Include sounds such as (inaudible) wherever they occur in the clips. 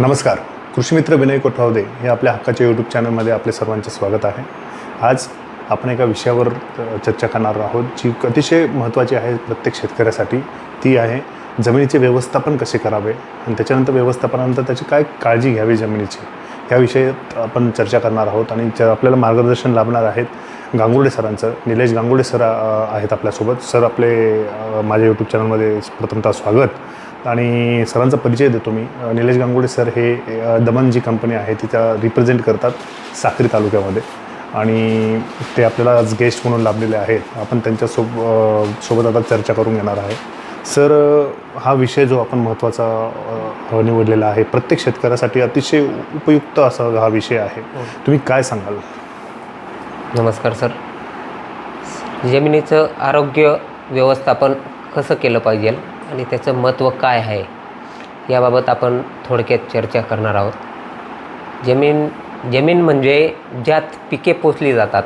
नमस्कार. कृषीमित्र विनय कोठावदे हे आपल्या हक्काच्या यूट्यूब चॅनलमध्ये आपले सर्वांचे स्वागत आहे. आज आपण एका विषयावर चर्चा करणार आहोत जी अतिशय महत्त्वाची आहे प्रत्येक शेतकऱ्यासाठी. ती आहे जमिनीचे व्यवस्थापन कसे करावे आणि त्याच्यानंतर व्यवस्थापनानंतर त्याची काय काळजी घ्यावी जमिनीची. याविषयी आपण चर्चा करणार आहोत आणि ज- आपल्याला मार्गदर्शन लाभणार आहेत गांगुर्डे सरांचं. निलेश गांगुर्डे सर आहेत आपल्यासोबत. सर आपले माझ्या यूट्यूब चॅनलमध्ये प्रथमतः स्वागत. आणि सरांचा परिचय देतो मी. निलेश गांगुर्डे सर हे दमन जी कंपनी आहे तिचा रिप्रेझेंट करतात साक्री तालुक्यामध्ये. आणि ते आपल्याला आज गेस्ट म्हणून लाभलेले आहेत. आपण त्यांच्यासोब सोबत आता चर्चा करून घेणार आहे. सर हा विषय जो आपण महत्त्वाचा निवडलेला आहे प्रत्येक शेतकऱ्यासाठी अतिशय उपयुक्त असा हा विषय आहे. तुम्ही काय सांगाल? नमस्कार सर. जमिनीचं आरोग्य व्यवस्थापन कसं केलं पाहिजे? आणि त्याचं महत्त्व काय आहे याबाबत आपण थोडक्यात चर्चा करणार आहोत. जमीन जमीन म्हणजे ज्यात पिके पोचली जातात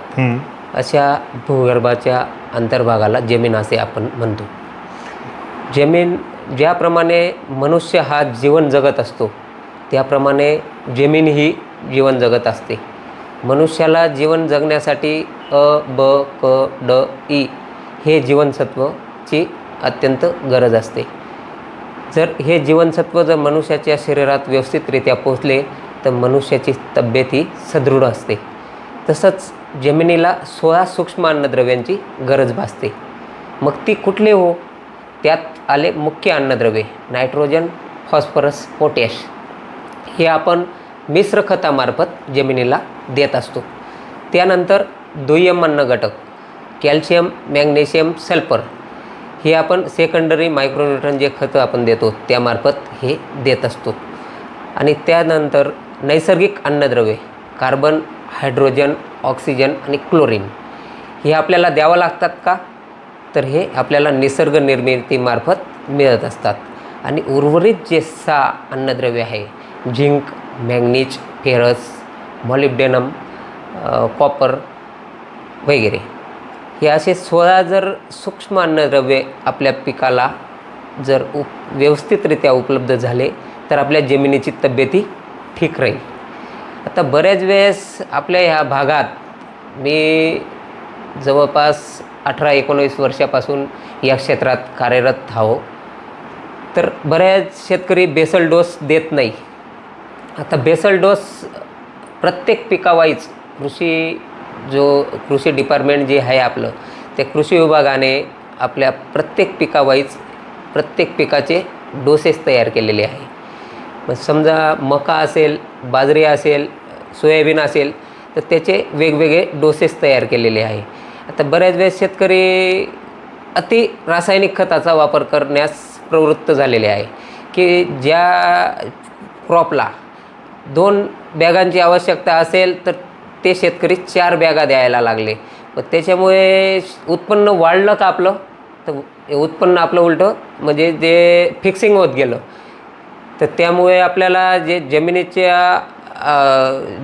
अशा भूगर्भाच्या अंतर्भागाला जमीन असे आपण म्हणतो. जमीन ज्याप्रमाणे मनुष्य हा जीवन जगत असतो त्याप्रमाणे जमीन ही जीवन जगत असते. मनुष्याला जीवन जगण्यासाठी अ ब क ड ई हे जीवनसत्वची अत्यंत गरज असते. जर हे जीवनसत्व जर मनुष्याच्या शरीरात व्यवस्थितरित्या पोचले तर मनुष्याची तब्येत ही सदृढ असते. तसंच जमिनीला सोळा सूक्ष्म अन्नद्रव्यांची गरज भासते. मग ती कुठले हो? त्यात आले मुख्य अन्नद्रव्ये नायट्रोजन फॉस्फरस पोटॅश. हे आपण मिश्र खतामार्फत जमिनीला देत असतो. त्यानंतर दुय्यम अन्न घटक कॅल्शियम मॅग्नेशियम सल्फर. हे आपण सेकंडरी मायक्रोन्यूट्रन जे खतं आपण देतो त्यामार्फत हे देत असतो. आणि त्यानंतर नैसर्गिक अन्नद्रव्ये कार्बन हायड्रोजन ऑक्सिजन आणि क्लोरीन हे आपल्याला द्यावं लागतात का? तर हे आपल्याला निसर्ग निर्मितीमार्फत मिळत असतात. आणि उर्वरित जे सहा अन्नद्रव्य आहे zinc manganese ferrous molybdenum copper वगैरे हे असे सोळा जर सूक्ष्म अन्नद्रव्ये आपल्या पिकाला जर उप व्यवस्थितरित्या उपलब्ध झाले तर आपल्या जमिनीची तब्येती ठीक राहील. आता बऱ्याच वेळेस आपल्या ह्या भागात मी जवळपास अठरा एकोणवीस वर्षापासून या क्षेत्रात कार्यरत आहो. तर बऱ्याच शेतकरी बेसल डोस देत नाही. आता बेसल डोस प्रत्येक पिकावाईज कृषी जो कृषी डिपार्टमेंट जे आहे आपलं त्या कृषी विभागाने आपल्या प्रत्येक पिकावाईज प्रत्येक पिकाचे डोसेस तयार केलेले आहे. मग समजा मका असेल बाजरी असेल सोयाबीन असेल तर त्याचे वेगवेगळे डोसेस तयार केलेले आहे. आता बऱ्याच वेळेस शेतकरी अति रासायनिक खताचा वापर करण्यास प्रवृत्त झालेले आहे की ज्या क्रॉपला दोन बॅगांची आवश्यकता असेल तर ते शेतकरी चार बॅगा द्यायला लागले. मग त्याच्यामुळे उत्पन्न वाढलं का आपलं. तर उत्पन्न आपलं उलटं म्हणजे जे फिक्सिंग होत गेलं. तर त्यामुळे आपल्याला जे जमिनीच्या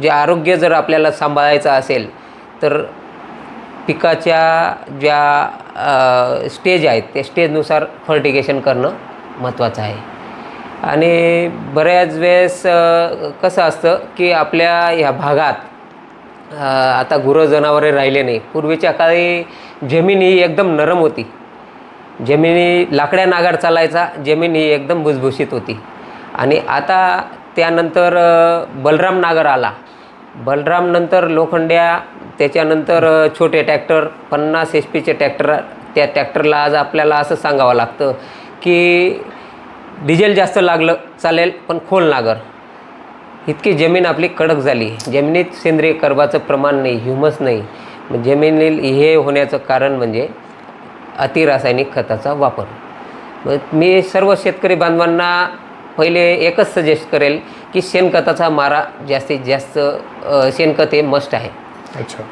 जे आरोग्य जर आपल्याला सांभाळायचं असेल तर पिकाच्या ज्या स्टेज आहेत त्या स्टेजनुसार फर्टिगेशन करणं महत्त्वाचं आहे. आणि बऱ्याच वेळेस कसं असतं की आपल्या ह्या भागात आता गुरं जनावरे राहिले नाही. पूर्वीच्या काळी जमीन ही एकदम नरम होती. जमिनी लाकड्या नागार चालायचा जमीन ही एकदम भुसभुशीत होती. आणि आता त्यानंतर बलराम नागर आला. बलराम नंतर लोखंड्या त्याच्यानंतर छोटे टॅक्टर पन्नास एच पीचे टॅक्टर त्या टॅक्टरला आज आपल्याला असं सांगावं लागतं की डिझेल जास्त लागलं चालेल पण खोल नागर. इतकी जमीन आपली कडक झाली. जमिनीत सेंद्रिय कर्बाचं प्रमाण नाही ह्युमस नाही. मग जमिनील हे होण्याचं कारण म्हणजे अतिरासायनिक खताचा वापर. मग मी सर्व शेतकरी बांधवांना पहिले एकच सजेस्ट करेल की शेणखताचा मारा जास्तीत जास्त शेणखत हे मस्ट आहे. अच्छा.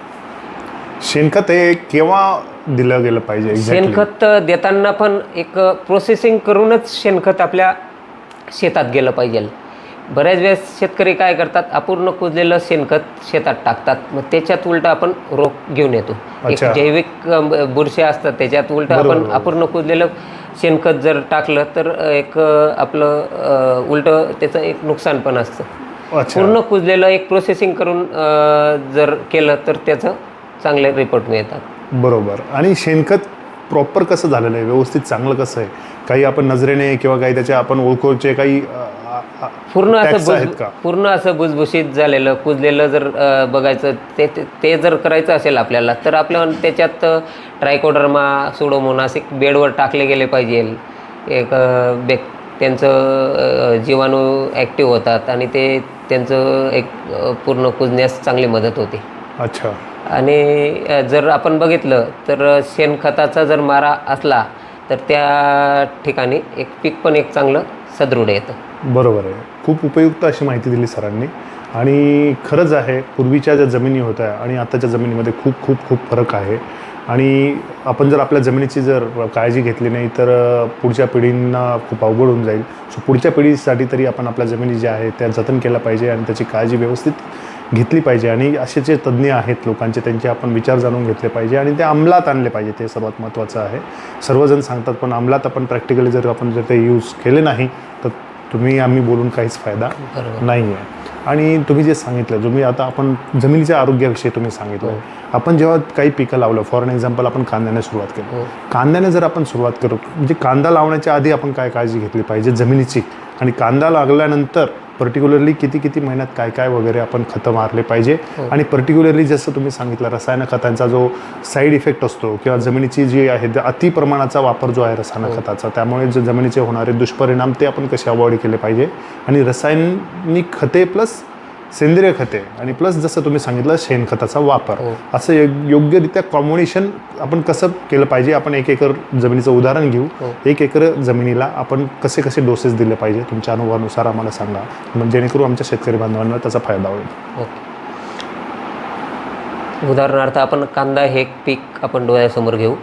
शेणखत हे केव्हा दिलं गेलं पाहिजे exactly? शेणखत देताना पण एक प्रोसेसिंग करूनच शेणखत आपल्या शेतात गेलं पाहिजे. बऱ्याच वेळेस शेतकरी काय करतात अपूर्ण कुजलेलं शेणखत शेतात टाकतात. मग त्याच्यात उलट आपण रोग घेऊन येतो. एक अच्छा. जैविक अ, ब- बुरशी असतात त्याच्यात उलट आपण. अपूर्ण कुजलेलं शेणखत जर टाकलं तर एक अ, आपलं उलटं त्याचं एक नुकसान पण असतं. अच्छा. पूर्ण कुजलेलं एक प्रोसेसिंग करून अ, जर केलं तर त्याचं चांगले रिपोर्ट मिळतात. बरोबर. आणि शेणखत प्रॉपर कसं झालेलं आहे? व्यवस्थित चांगलं कसं आहे? काही आपण नजरेने किंवा काही त्याच्या आपण ओळखोचे काही पूर्ण असं पूर्ण असं भुसभुशीत झालेलं कुजलेलं जर बघायचं ते ते- जर करायचं असेल आपल्याला तर आपल्या त्याच्यात ट्रायकोडर्मा सुडोमोनास एक बेडवर टाकले गेले पाहिजे. एक बेक त्यांचं जीवाणू ॲक्टिव्ह होतात आणि ते त्यांचं एक पूर्ण कुजण्यास चांगली मदत होते. अच्छा. आणि जर आपण बघितलं तर शेणखताचा जर मारा असला तर त्या ठिकाणी एक पीक पण एक चांगलं सदृढ येतं. बरोबर आहे. खूप उपयुक्त अशी माहिती दिली सरांनी. आणि खरंच आहे पूर्वीच्या ज्या जमिनी होत्या आणि आताच्या जमिनीमध्ये खूप खूप खूप फरक आहे. आणि आपण जर आपल्या जमिनीची जर काळजी घेतली नाही तर पुढच्या पिढींना खूप अवघड होऊन जाईल. सो पुढच्या पिढीसाठी तरी आपण आपल्या जमिनी ज्या आहे त्या जतन केल्या पाहिजे आणि त्याची काळजी व्यवस्थित घेतली पाहिजे आणि असे जे तज्ज्ञ आहेत लोकांचे त्यांचे आपण विचार जाणून घेतले पाहिजे आणि ते अंमलात आणले पाहिजे. ते सर्वात महत्त्वाचं आहे. सर्वजण सांगतात पण अंमलात आपण प्रॅक्टिकली जर आपण जर ते यूज केले नाही तर तुम्ही आम्ही बोलून काहीच फायदा नाही आहे आणि तुम्ही जे सांगितलं तुम्ही आता आपण जमिनीच्या आरोग्याविषयी तुम्ही सांगितलं आपण जेव्हा काही पिकं लावलं फॉर एक्झाम्पल आपण कांद्याने सुरुवात केली. हो. कांद्याने जर आपण सुरुवात करू म्हणजे कांदा लावण्याच्या आधी आपण काय काळजी घेतली पाहिजे जमिनीची? आणि कांदा लागल्यानंतर पर्टिक्युलरली किती किती महिन्यात काय काय वगैरे आपण खतं मारले पाहिजे आणि पर्टिक्युलरली जसं तुम्ही सांगितलं रसायन खतांचा जो साईड इफेक्ट असतो किंवा जमिनीची जी आहे अति प्रमाणाचा वापर जो आहे रसायन खताचा त्यामुळे जे जमिनीचे होणारे दुष्परिणाम ते आपण कसे अवॉइड केले पाहिजे? आणि रासायनिक खते प्लस सेंद्रिय खते आणि प्लस जसं तुम्ही सांगितलं शेणखताचा वापर. हो. असं योग- योग्यरित्या कॉम्बिनेशन आपण कसं केलं पाहिजे? आपण एक एकर जमिनीचं उदाहरण घेऊ. हो. एक एकर जमिनीला आपण कसे कसे डोसेस दिले पाहिजे? तुमच्या अनुभवानुसार आम्हाला सांगा. म्हणजे जेणेकरून आमच्या शेतकरी बांधवांना त्याचा फायदा होईल. ओके. उदाहरणार्थ आपण कांदा हे पीक आपण डोळ्यासमोर घेऊ.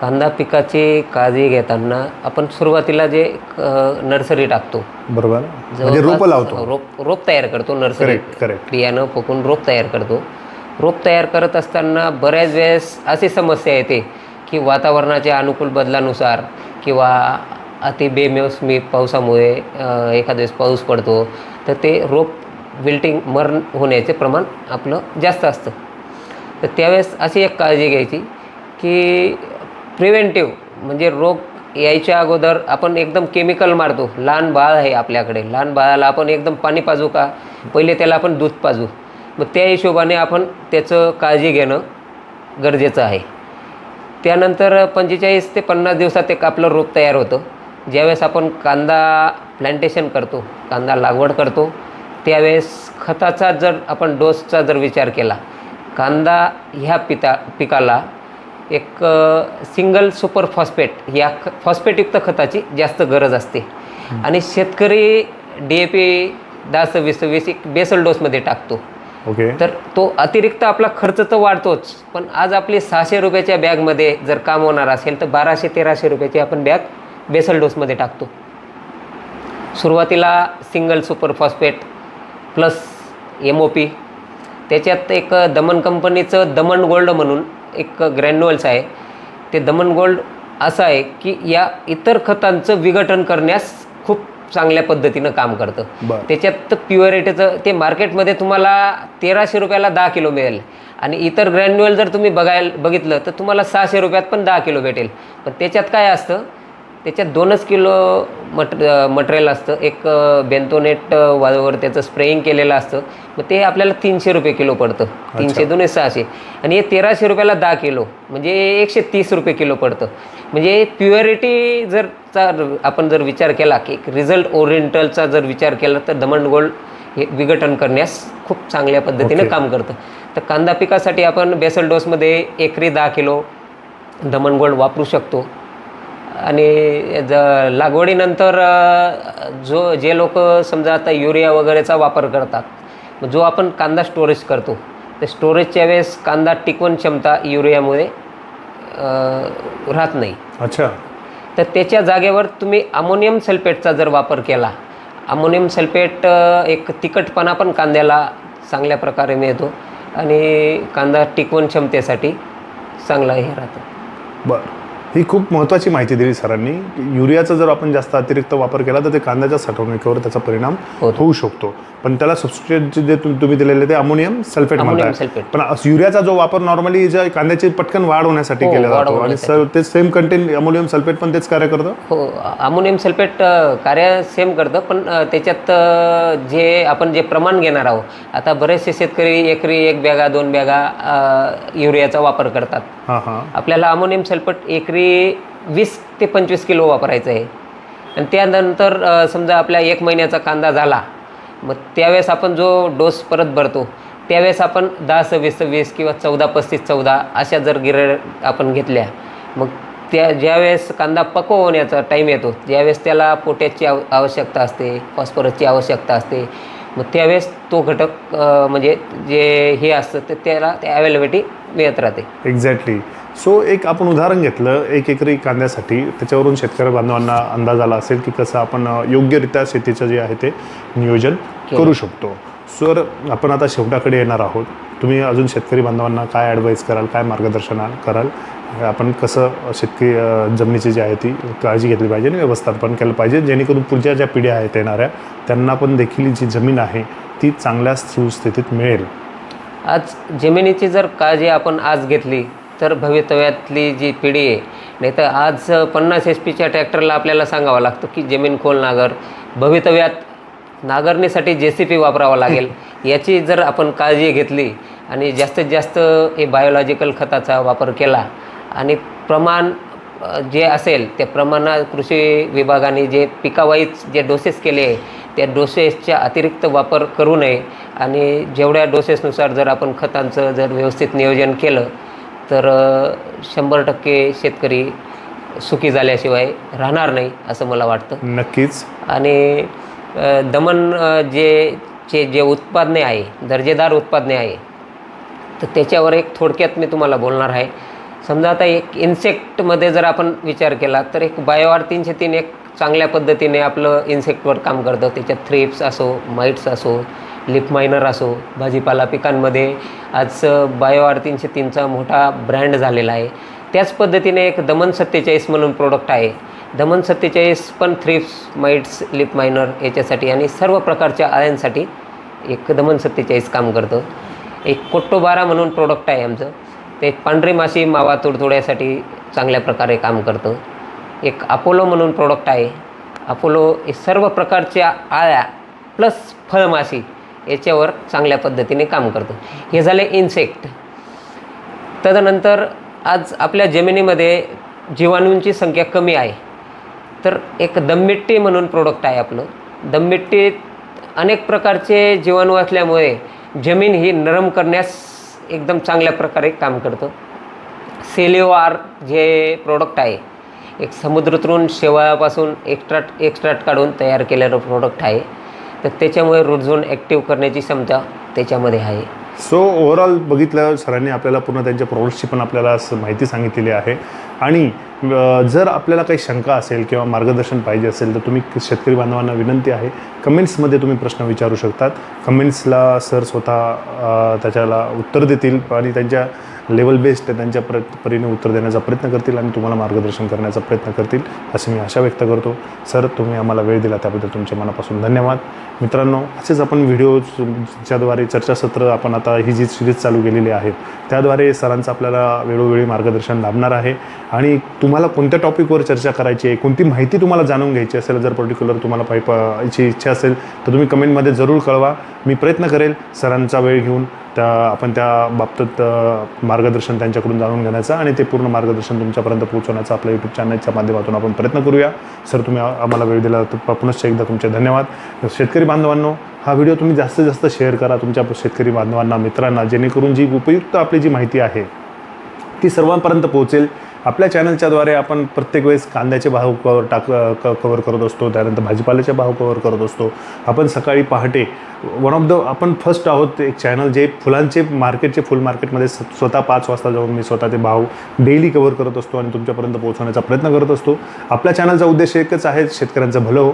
कांदा पिकाची काळजी घेताना आपण सुरुवातीला जे नर्सरी टाकतो. बरोबर. म्हणजे रोपं लावतो. रोप रोप तयार करतो नर्सरी करेक्ट करेक्ट. बियाणं फुकून रोप तयार करतो. रोप तयार करत असताना बऱ्याच वेळेस अशी समस्या येते की वातावरणाच्या अनुकूल बदलानुसार किंवा अति बेमोसमी पावसामुळे एखाद्या वेळेस पाऊस पडतो तर ते रोप विल्टिंग मरण होण्याचे प्रमाण आपलं जास्त असतं. तर त्यावेळेस अशी एक काळजी घ्यायची की प्रिव्हेंटिव्ह म्हणजे रोग यायच्या अगोदर आपण एकदम केमिकल मारतो. लहान बाळ आहे आपल्याकडे. लहान बाळाला आपण एकदम पाणी पाजू का? पहिले त्याला आपण दूध पाजू. मग त्या हिशोबाने आपण त्याचं काळजी घेणं गरजेचं आहे. त्यानंतर पंचेचाळीस ते पन्नास दिवसात एक आपलं रोप तयार होतं. ज्यावेळेस आपण कांदा प्लांटेशन करतो कांदा लागवड करतो त्यावेळेस खताचा जर आपण डोसचा जर विचार केला कांदा ह्या पिता पिकाला एक सिंगल सुपर फॉस्फेट या ख फॉस्फेटयुक्त खताची जास्त गरज असते. आणि शेतकरी डी ए पी दहा सव्वीस सव्वीस एक बेसल डोसमध्ये टाकतो. ओके. तर तो अतिरिक्त आपला खर्च तर वाढतोच पण आज आपली सहाशे रुपयाच्या बॅगमध्ये जर काम होणार असेल तर बाराशे तेराशे रुपयाची आपण बॅग बेसल डोसमध्ये टाकतो. सुरुवातीला single super phosphate plus M O P त्याच्यात एक दमन कंपनीचं दमन गोल्ड म्हणून एक ग्रॅन्युअल्स आहे. ते दमन गोल्ड असं आहे की या इतर खतांचं विघटन करण्यास खूप चांगल्या पद्धतीनं काम करतं. त्याच्यात प्युअरिटीचं ते मार्केटमध्ये तुम्हाला तेराशे रुपयाला दहा किलो मिळेल. आणि इतर ग्रॅन्युअल जर तुम्ही बघायला बघितलं तर तुम्हाला सहाशे रुपयात पण दहा किलो भेटेल. पण त्याच्यात काय असतं त्याच्यात दोनच किलो मट मटेरियल असतं. एक बेंतोनेट वाजवर त्याचं स्प्रेइंग केलेलं असतं. मग ते आपल्याला तीनशे रुपये किलो पडतं. तीनशे दोन्ही सहाशे. आणि हे तेराशे रुपयाला दहा किलो. म्हणजे एकशे तीस रुपये किलो पडतं. म्हणजे प्युअरिटी जर चा आपण जर विचार केला की रिझल्ट ओरिएंटलचा जर विचार केला तर दमण गोल्ड हे विघटन करण्यास खूप चांगल्या पद्धतीने Okay. काम करतं. तर कांदा पिकासाठी आपण बेसल डोसमध्ये एकरी दहा किलो दमण गोल्ड वापरू शकतो. आणि ज लागवडीनंतर जो जे लोक समजा आता युरिया वगैरेचा वापर करतात जो आपण कांदा स्टोरेज करतो तर स्टोरेजच्या वेळेस कांदा टिकवण क्षमता युरियामुळे राहत नाही. अच्छा. तर त्याच्या जागेवर तुम्ही अमोनियम सल्फेटचा जर वापर केला अमोनियम सल्फेट एक तिखटपणा पण कांद्याला चांगल्या प्रकारे मिळतो आणि कांदा टिकवण क्षमतेसाठी चांगला हे राहतं. बरं. ही खूप महत्त्वाची माहिती दिली सरांनी. युरियाचा जर आपण जास्त अतिरिक्त वापर केला तर ते कांद्याच्या साठवणुकीवर त्याचा परिणाम होतो. होऊ शकतो. पण त्याला सबस्टिट्यूट जे तुम- तुम्ही दिलेले ते अमोनियम सल्फेट म्हणतात. पण युरियाचा जो वापर नॉर्मली ज्या कांद्याची पटकन वाढ होण्यासाठी हो, केला जातो. आणि ते सेम कंटेंट अमोनियम सल्फेट पण तेच कार्य करतं? हो अमोनियम सल्फेट कार्य सेम करतं. पण त्याच्यात जे आपण जे प्रमाण घेणार आहोत आता बरेचसे शेतकरी एकरी एक बॅगा दोन बॅगा युरियाचा वापर करतात. हां हां. आपल्याला अमोनियम सल्फेट एकरी वीस ते पंचवीस किलो वापरायचं आहे. आणि त्यानंतर समजा आपल्या एक महिन्याचा कांदा झाला मग त्यावेळेस आपण जो डोस परत भरतो त्यावेळेस आपण दहा सव्वीस सव्वीस किंवा चौदा पस्तीस चौदा अशा जर गिर आपण घेतल्या मग त्या ज्यावेळेस कांदा पक्व होण्याचा टाईम येतो ज्यावेळेस त्याला पोटॅशची आव आवश्यकता असते फॉस्फरसची आवश्यकता असते मग त्यावेळेस तो घटक म्हणजे जे हे असतं ते त्याला ते अवेलेबिलिटी मिळत राहते. एक्झॅक्टली सो एक आपण उदाहरण घेतलं एक एकरी कांद्यासाठी. त्याच्यावरून शेतकरी बांधवांना अंदाज आला असेल की कसं आपण योग्यरित्या शेतीचं जे आहे ते नियोजन करू शकतो. सर आपण आता शेवटाकडे येणार आहोत. तुम्ही अजून शेतकरी बांधवांना काय ॲडवाईस कराल काय मार्गदर्शन कराल? आपण कसं शेतकरी जमिनीची जी आहे ती काळजी घेतली पाहिजे आणि व्यवस्थापन केलं पाहिजे. जेणेकरून पुढच्या ज्या पिढ्या आहेत येणाऱ्या त्यांना पण देखील जी जमीन आहे ती चांगल्या सुस्थितीत मिळेल. आज जमिनीची जर काळजी आपण आज घेतली तर भवितव्यातली जी पिढी आहे नाही तर आज पन्नास एच पीच्या ट्रॅक्टरला आपल्याला सांगावं लागतं की जमीन खोल नागर भवितव्यात नांगरणीसाठी जे सी पी वापरावा लागेल (laughs) याची जर आपण काळजी घेतली आणि जास्तीत जास्त हे बायोलॉजिकल खताचा वापर केला आणि प्रमाण जे असेल त्या प्रमाणात कृषी विभागाने जे पिकावाईज जे डोसेस केले आहे त्या डोसेसच्या अतिरिक्त वापर करू नये आणि जेवढ्या डोसेसनुसार जर आपण खतांचं जर व्यवस्थित नियोजन केलं तर शंभर टक्के शेतकरी सुखी झाल्याशिवाय राहणार नाही असं मला वाटतं. नक्कीच. आणि दमन जे चे जे उत्पादने आहे दर्जेदार उत्पादने आहे तर त्याच्यावर एक थोडक्यात मी तुम्हाला बोलणार आहे. समजा आता एक इन्सेक्टमध्ये जर आपण विचार केला तर एक बायोआर तीनशे तीन एक चांगल्या पद्धतीने आपलं इन्सेक्टवर काम करतं. त्याच्यात थ्रिप्स असो माइट्स असो लिप मायनर असो भाजीपाला पिकांमध्ये आज बायोआर तीनशे तीनचा मोठा ब्रँड झालेला आहे. त्याच पद्धतीने एक दमन सत्तेचाळीस म्हणून प्रोडक्ट आहे. दमन सत्तेचाळीस पण थ्रिप्स माइट्स लिप मायनर याच्यासाठी आणि सर्व प्रकारच्या आळ्यांसाठी एक दमन सत्तेचाळीस काम करतं. एक कोट्टो बारा म्हणून प्रोडक्ट आहे आमचं. ते पांढरी माशी मावा तुडतुड्यासाठी चांगल्या प्रकारे काम करतं. एक अपोलो म्हणून प्रोडक्ट आहे. अपोलो हे सर्व प्रकारच्या आळ्या प्लस फळमाशी याच्यावर चांगल्या पद्धतीने काम करतं. हे झाले इन्सेक्ट तदनंतर आज आपल्या जमिनीमध्ये जीवाणूंची संख्या कमी आहे. तर एक दममिट्टी म्हणून प्रोडक्ट आहे आपलं. दममिट्टीत अनेक प्रकारचे जीवाणू असल्यामुळे जमीन ही नरम करण्यास एकदम चांगल्या प्रकारे काम करतं. सेलिओआर जे प्रोडक्ट आहे एक समुद्रातून शेवाळापासून एक्स्ट्राट एक्स्ट्राट काढून तयार केलेलं प्रोडक्ट आहे. तर त्याच्यामुळे रूट झोन ॲक्टिव्ह करण्याची क्षमता त्याच्यामध्ये आहे. सो ओव्हरऑल बघितलं सरांनी आपल्याला पूर्ण त्यांच्या प्रोडक्ट्सची पण आपल्याला माहिती सांगितलेली आहे. आणि जर आपल्याला काही शंका असेल किंवा मार्गदर्शन पाहिजे असेल तर तुम्ही शेतकरी बांधवांना विनंती आहे कमेंट्समध्ये तुम्ही प्रश्न विचारू शकतात. कमेंट्सला सर स्वतः त्याच्याला उत्तर देतील आणि त्यांच्या लेवल बेस्ड त्यांच्या प्र परीने उत्तर देण्याचा प्रयत्न करतील आणि तुम्हाला मार्गदर्शन करण्याचा प्रयत्न करतील असे मी आशा व्यक्त करतो. सर तुम्ही आम्हाला वेळ दिला त्याबद्दल तुमच्या मनापासून धन्यवाद. मित्रांनो असेच आपण व्हिडिओच्याद्वारे चर्चासत्र आपण आता ही जी सिरीज चालू केलेली आहे त्याद्वारे सरांचं आपल्याला वेळोवेळी मार्गदर्शन लाभणार आहे. आणि तुम्हाला कोणत्या टॉपिकवर चर्चा करायची आहे? कोणती माहिती तुम्हाला जाणून घ्यायची असेल जर पर्टिक्युलर तुम्हाला पाहिजे इच्छा असेल तर तुम्ही कमेंटमध्ये जरूर कळवा. मी प्रयत्न करेल सरांचा वेळ घेऊन त्या आपण त्या बाबतीत मार्गदर्शन त्यांच्याकडून जाणून घेण्याचा आणि ते पूर्ण मार्गदर्शन तुमच्यापर्यंत पोहोचवण्याचा आपल्या यूट्यूब चॅनलच्या माध्यमातून आपण प्रयत्न करूया. सर तुम्ही आम्हाला वेळ दिला तर पुनश्च एकदा तुमचे धन्यवाद. शेतकरी बांधवांनो हा व्हिडिओ तुम्ही जास्तीत जास्त शेअर करा तुमच्या शेतकरी बांधवांना मित्रांना जेणेकरून जी उपयुक्त आपली जी माहिती आहे ती सर्वांपर्यंत पोहोचेल. आपल्या चॅनलच्याद्वारे आपण प्रत्येक वेळेस कांद्याचे भाव कवर टाक क कवर करत असतो. त्यानंतर भाजीपाल्याचे भाव कवर करत असतो. आपण सकाळी पहाटे वन ऑफ द आपण फर्स्ट आहोत एक चॅनल जे फुलांचे मार्केटचे फुल मार्केटमध्ये स- स्वतः पाच वाजता जाऊन मी स्वतः ते भाव डेली कवर करत असतो आणि तुमच्यापर्यंत पोहोचवण्याचा प्रयत्न करत असतो. आपल्या चॅनलचा उद्देश एकच आहे शेतकऱ्यांचं भलं हो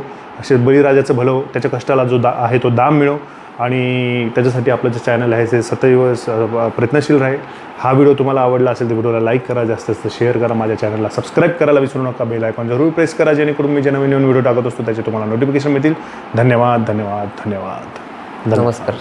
बळीराजाचं भलं हो त्याच्या कष्टाला जो दा आहे तो दाम मिळो. आणि त्याच्यासाठी आपलं जे चॅनल आहे ते सतैव प्रयत्नशील राहील. हा व्हिडिओ तुम्हाला आवडला असेल तर व्हिडिओला लाईक करा जास्त जास्त शेअर करा माझ्या चॅनलला सबस्क्राईब करायला विसरू नका बेल आयकॉन जरूर प्रेस करा जेणेकरून मी जे नवीन नवीन व्हिडिओ टाकत असतो त्याचे तुम्हाला नोटिफिकेशन मिळतील. धन्यवाद धन्यवाद धन्यवाद. धन्यवाद. नमस्कार.